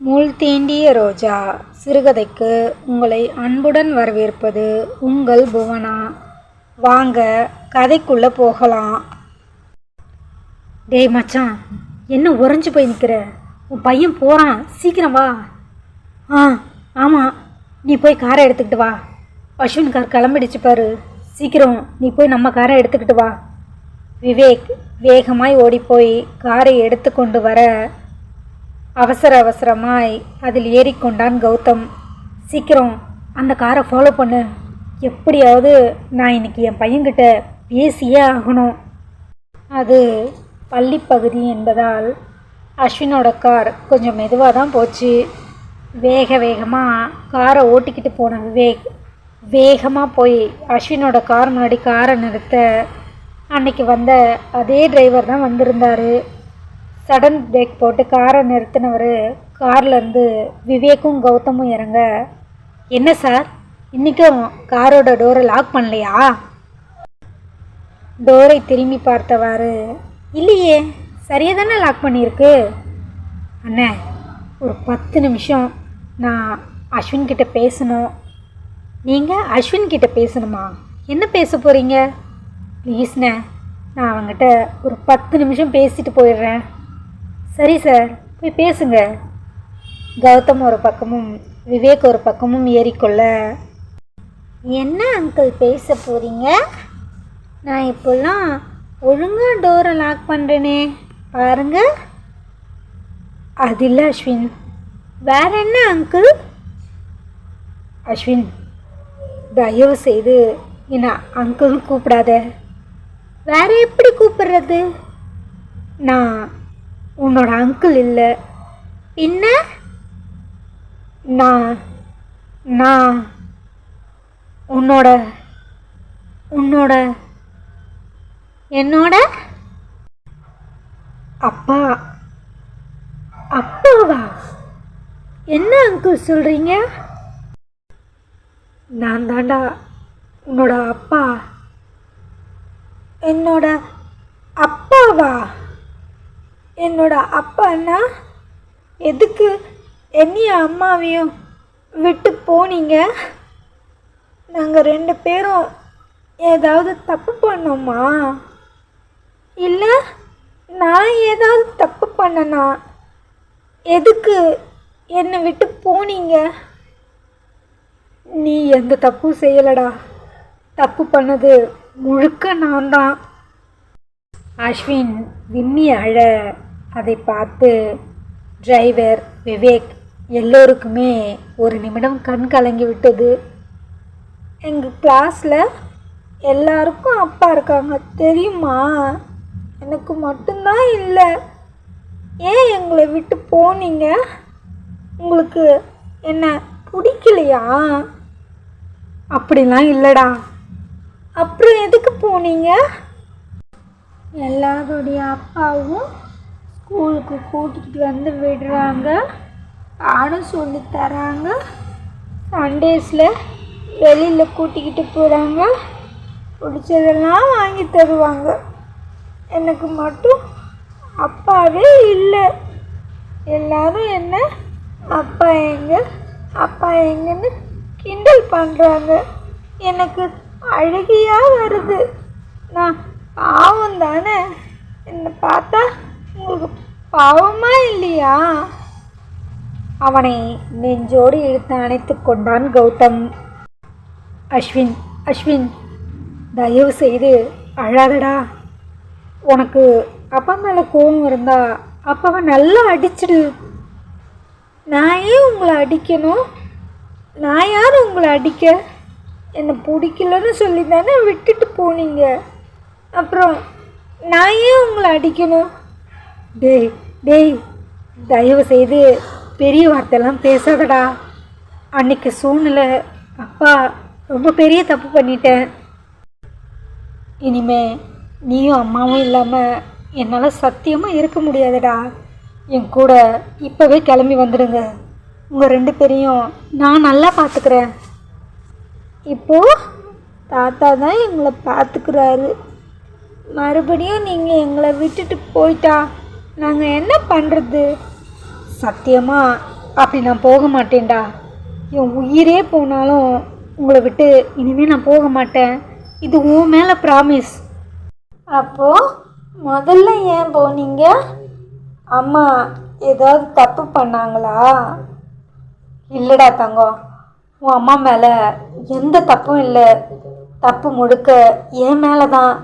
முள் தீண்டிய ரோஜா சிறுகதைக்கு உங்களை அன்புடன் வரவேற்பது உங்கள் புவனா. வாங்க கதைக்குள்ளே போகலாம். டேய் மச்சான் என்ன உறைஞ்சு போய் நிற்கிற உன் பையன் போகிறான் சீக்கிரம் வா. ஆ ஆமாம் நீ போய் காரை எடுத்துக்கிட்டு வா. அஸ்வின் கார் கிளம்பிடுச்சு பாரு. சீக்கிரம் நீ போய் நம்ம காரை எடுத்துக்கிட்டு வா. விவேக் வேகமாய் ஓடிப்போய் காரை எடுத்து கொண்டு வர அவசர அவசரமாய் அதில் ஏறிக்கொண்டான் கௌதம். சீக்கிரம் அந்த காரை ஃபாலோ பண்ணு. எப்படியாவது நான் இன்னைக்கு என் பையன்கிட்ட பேசியே ஆகணும். அது பள்ளிப்பகுதி என்பதால் அஸ்வினோட கார் கொஞ்சம் மெதுவாக தான் போச்சு. வேக வேகமாக காரை ஓட்டிக்கிட்டு போன விவேக் வேகமாக போய் அஸ்வினோட கார் முன்னாடி காரை நிறுத்த அன்னைக்கு வந்த அதே டிரைவர் தான் வந்திருந்தார். சடன் பிரேக் போட்டு காரை நிறுத்தினவர் கார்லேருந்து விவேக்கும் கௌதமும் இறங்க என்ன சார்? இன்றைக்கும் காரோட டோரை லாக் பண்ணலையா? டோரை திரும்பி பார்த்தவாறு இல்லையே சரியாக தானே லாக் பண்ணியிருக்கு? அண்ணே ஒரு பத்து நிமிஷம். நான் அஸ்வின் கிட்ட பேசணும். நீங்கள் அஸ்வின் கிட்ட பேசணுமா? என்ன பேச போகிறீங்க ப்ளீஸ்ண்ணே நான் அவங்ககிட்ட ஒரு பத்து நிமிஷம் பேசிட்டு போயிடுறேன். சரி சார் போய் பேசுங்க. கௌதம் ஒரு பக்கமும் விவேக் ஒரு பக்கமும் ஏறிக்கொள்ள என்ன அங்கிள் பேச போகிறீங்க நான் இப்போல்லாம் ஒழுங்காக டோரை லாக் பண்ணுறேனே பாருங்க. அது இல்லை அஸ்வின். வேற என்ன அங்கிள் அஸ்வின் தயவு செய்து என்ன அங்கிள்னு கூப்பிடாத. வேற எப்படி கூப்பிடுறது? நான் உன்னோட அங்கிள் இல்லை. பின்ன நான் நான் உன்னோட உன்னோட என்னோட? அப்பா அப்பாவா? என்ன அங்கிள் சொல்கிறீங்க நான் தாண்டா உன்னோட அப்பா. என்னோட அப்பாவா? என்னோட அப்பான்னா எதுக்கு என்னைய அம்மாவையும் விட்டு போனீங்க? நாங்கள் ரெண்டு பேரும் ஏதாவது தப்பு பண்ணோமா? இல்லை நான் ஏதாவது தப்பு பண்ணனா? எதுக்கு என்னை விட்டு போனீங்க? நீ எந்த தப்பும் செய்யலடா. தப்பு பண்ணது முழுக்க நான் தான் அஸ்வின் விம்மி அழ அதை பார்த்து டிரைவர் விவேக் எல்லோருக்குமே ஒரு நிமிடம் கண் கலங்கி விட்டது. எங்கள் கிளாஸில் எல்லாருக்கும் அப்பா இருக்காங்க. தெரியுமா? எனக்கு மட்டும்தான் இல்லை. ஏன் எங்களை விட்டு போனீங்க? உங்களுக்கு என்ன பிடிக்கலையா? அப்படிலாம் இல்லைடா. அப்புறம் எதுக்கு போனீங்க? எல்லாருடைய அப்பாவும் ஸ்கூலுக்கு கூட்டிகிட்டு வந்து விடுறாங்க. ஆணும் சொல்லி தராங்க. சண்டேஸில் வெளியில் கூட்டிக்கிட்டு போகிறாங்க பிடிச்சதெல்லாம் வாங்கி தருவாங்க. எனக்கு மட்டும் அப்பாவே இல்லை. எல்லாரும் என்ன? அப்பா எங்க? அப்பா எங்கன்னு கிண்டல் பண்ணுறாங்க எனக்கு அழுகையாக வருது. நான் பாவம் தானே? என்னை பார்த்தா பாவமா இல்லையா? அவனை நெஞ்சோடு இழுத்து அணைத்து கொண்டான் கௌதம். அஸ்வின் அஸ்வின் தயவு செய்து அழாதடா. உனக்கு அப்பா மேலே கோவம் இருந்தா அப்பாவை நல்லா அடிச்சிடு. நான் ஏன் உங்களை அடிக்கணும்? நான் யார் உங்களை அடிக்க? என்னை பிடிக்கலன்னு சொல்லி தானே விட்டுட்டு போனீங்க. அப்புறம் நான் ஏன் உங்களை அடிக்கணும்? டேய் டேய் தயவு செய்து பெரிய வார்த்தைலாம் பேசாதடா. அன்னைக்கு சூழ்நிலை அப்பா ரொம்ப பெரிய தப்பு பண்ணிட்டேன். இனிமே நீயும் அம்மாவும் இல்லாமல் என்னால் சத்தியமாக இருக்க முடியாதுடா. என் கூட இப்போவே கிளம்பி வந்துடுங்க. உங்கள் ரெண்டு பேரையும் நான் நல்லா பார்த்துக்கிறேன் இப்போது தாத்தா தான் எங்களை பார்த்துக்கிறாரு மறுபடியும் நீங்கள் எங்களை விட்டுட்டு போயிட்டா நாங்கள் என்ன பண்ணுறது சத்தியமாக அப்படி நான் போக மாட்டேன்டா. என் உயிரே போனாலும் உங்களை விட்டு இனிமேல் நான் போக மாட்டேன். இது உன் மேலே ப்ராமிஸ் அப்போ முதல்ல ஏன் போனீங்க? அம்மா ஏதாவது தப்பு பண்ணாங்களா? இல்லைடா தங்கம். உன் அம்மா மேலே எந்த தப்பும் இல்லை. தப்பு முழுக்க என் மேலே தான்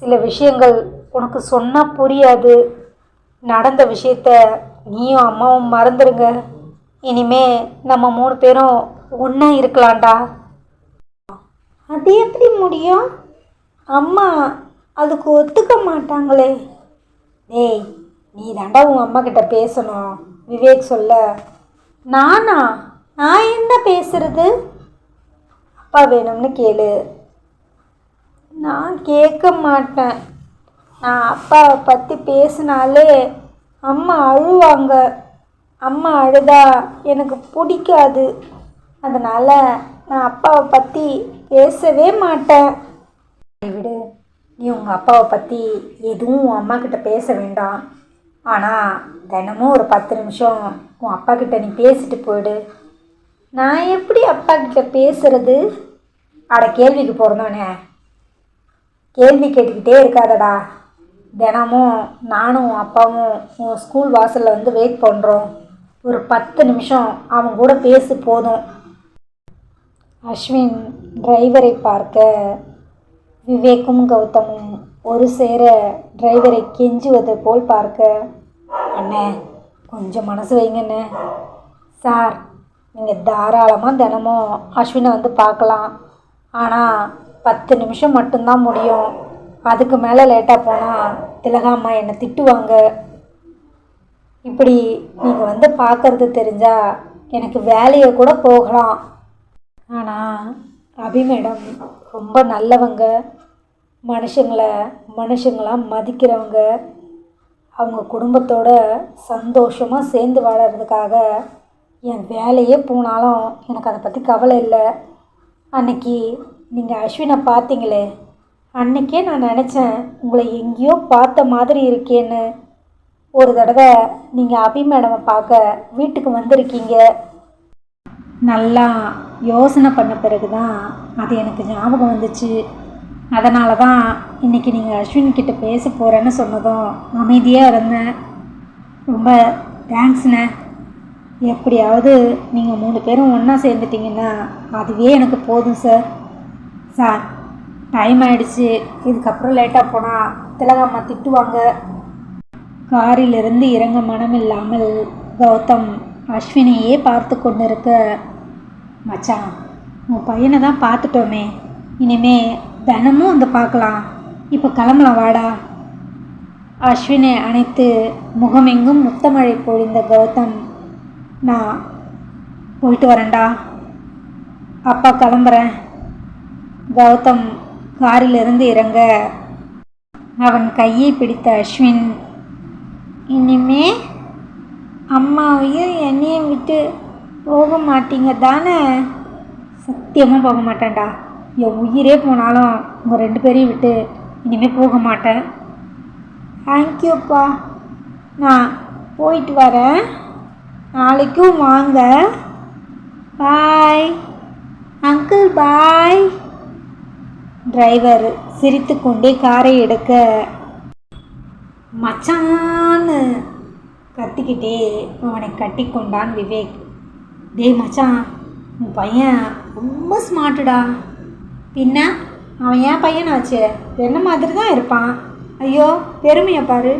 சில விஷயங்கள் உனக்கு சொன்னால் புரியாது. நடந்த விஷயத்த நீயும் அம்மாவும் மறந்துடுங்க இனிமே நம்ம மூணு பேரும் ஒன்றா இருக்கலாம்டா. அது எப்படி முடியும்? அம்மா அதுக்கு ஒத்துக்க மாட்டாங்களே. டேய் நீ தாண்டா உன் அம்மா கிட்ட பேசணும். விவேக் சொல்ல. நானா? நான் என்ன பேசுறது? அப்பா வேணும்னு கேளு. நான் கேட்க மாட்டேன். நான் அப்பாவை பற்றி பேசினாலே அம்மா அழுவாங்க. அம்மா அழுதா எனக்கு பிடிக்காது. அதனால் நான் அப்பாவை பற்றி பேசவே மாட்டேன். விடு. நீ உங்கள் அப்பாவை பற்றி எதுவும் உன் அம்மா கிட்ட பேச வேண்டாம். ஆனால் தினமும் ஒரு பத்து நிமிஷம் உன் அப்பா கிட்ட நீ பேசிட்டு போயிடு. நான் எப்படி அப்பா கிட்ட பேசுறது? அட கேள்விக்கு போகிறதானே கேள்வி கேட்டுக்கிட்டே இருக்காதடா. தினமும் நானும் உன் அப்பாவும் உங்கள் ஸ்கூல் வாசலில் வந்து வெயிட் பண்ணுறோம் ஒரு பத்து நிமிஷம் அவங்க கூட பேசு போதும். அஸ்வின் டிரைவரை பார்க்க விவேக்கும் கௌதமும் ஒரு சேர டிரைவரை கெஞ்சுவது போல் பார்க்க. அண்ணே கொஞ்சம் மனசு வைங்கண்ணே. சார் நீங்கள் தாராளமாக தினமும் அஸ்வினை வந்து பார்க்கலாம். ஆனால் பத்து நிமிஷம் மட்டும்தான் முடியும். அதுக்கு மேலே லேட்டாக போனால் திலகாம்மா என்னை திட்டுவாங்க. இப்படி நீங்கள் வந்து பார்க்கறது தெரிஞ்சால் எனக்கு வேலையை கூட போகலாம். ஆனால் அபி மேடம் ரொம்ப நல்லவங்க. மனுஷங்களை மனுஷங்களாக மதிக்கிறவங்க. அவங்க குடும்பத்தோட சந்தோஷமாக சேர்ந்து வாழறதுக்காக என் வேலையே போனாலும் எனக்கு அதை பற்றி கவலை இல்லை. அன்னைக்கு நீங்கள் அஸ்வினை பார்த்தீங்களே அன்னைக்கே நான் நினச்சேன் உங்களை எங்கேயோ பார்த்த மாதிரி இருக்கேன்னு. ஒரு தடவை நீங்கள் அபி மேடமை பார்க்க வீட்டுக்கு வந்திருக்கீங்க. நல்லா யோசனை பண்ண பிறகு தான் அது எனக்கு ஞாபகம் வந்துச்சு. அதனால தான் இன்றைக்கி நீங்கள் அஸ்வின் கிட்ட பேச போகிறேன்னு சொன்னதும் அமைதியாக இருந்தேன். ரொம்ப தேங்க்ஸ்ண்ணே. எப்படியாவது நீங்கள் மூணு பேரும் ஒன்றா சேர்ந்துட்டிங்கன்னா அதுவே எனக்கு போதும் சார். சார் டைம் ஆயிடுச்சு. இதுக்கப்புறம் லேட்டாக போனால் திலகம்மா திட்டுவாங்க. காரிலிருந்து இறங்க மனமில்லாமல் கௌதம் அஸ்வினியே பார்த்து கொண்டு இருக்க மச்சான் உன் பையனை தான் பார்த்துட்டோமே. இனிமே தினமும் வந்து பார்க்கலாம். இப்போ கிளம்பலாம் வாடா. அஸ்வினை அணைத்து முகமெங்கும் முத்தமழை பொழிந்த கௌதம் நான் போயிட்டு வரேன்டா. அப்பா கிளம்புறேன். கௌதம் காரிலிருந்து இறங்க அவன் கையை பிடித்த அஸ்வின் இனிமே அம்மாவையும் என்னையும் விட்டு போக மாட்டீங்க தானே? சத்தியமாக போக மாட்டேன்டா. என் உயிரே போனாலும் உங்கள் ரெண்டு பேரையும் விட்டு இனிமேல் போக மாட்டேன். தேங்க்யூப்பா நான் போயிட்டு வரேன். நாளைக்கும் வாங்க. பாய் அங்கிள் பாய் டிரைவர் சிரித்துக்கொண்டே காரை எடுக்க. மச்சான்னு கத்திக்கிட்டே அவனை கட்டிக்கொண்டான் விவேக். டேய் மச்சான் உன் பையன் ரொம்ப ஸ்மார்ட்டுடா பின்ன அவன் ஏன் பையனாச்சு என்ன மாதிரி தான் இருப்பான்? ஐயோ பெருமையை பாரு.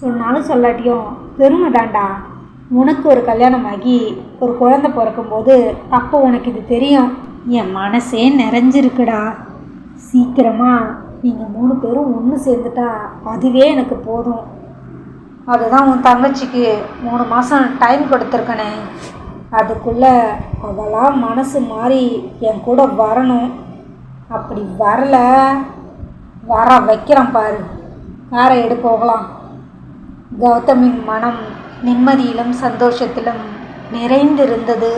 சொன்னாலும் சொல்லாட்டியும் பெருமை தாண்டா உனக்கு ஒரு கல்யாணம் ஆகி ஒரு குழந்தை பிறக்கும்போது அப்போ உனக்கு இது தெரியும். என் மனசே நிறைஞ்சிருக்குடா. சீக்கிரமாக நீங்கள் மூணு பேரும் ஒன்று சேர்ந்துட்டா அதுவே எனக்கு போதும். அதுதான் உன் தங்கச்சிக்கு மூணு மாதம் டைம் கொடுத்துருக்கனே. அதுக்குள்ளே அவளாக மனசு மாறி என் கூட வரணும். அப்படி வரல. வர வைக்கிறேன் பாரு. காரை எடு போகலாம். கௌதமின் மனம் நிம்மதியிலும் சந்தோஷத்திலும் நிறைந்திருந்தது.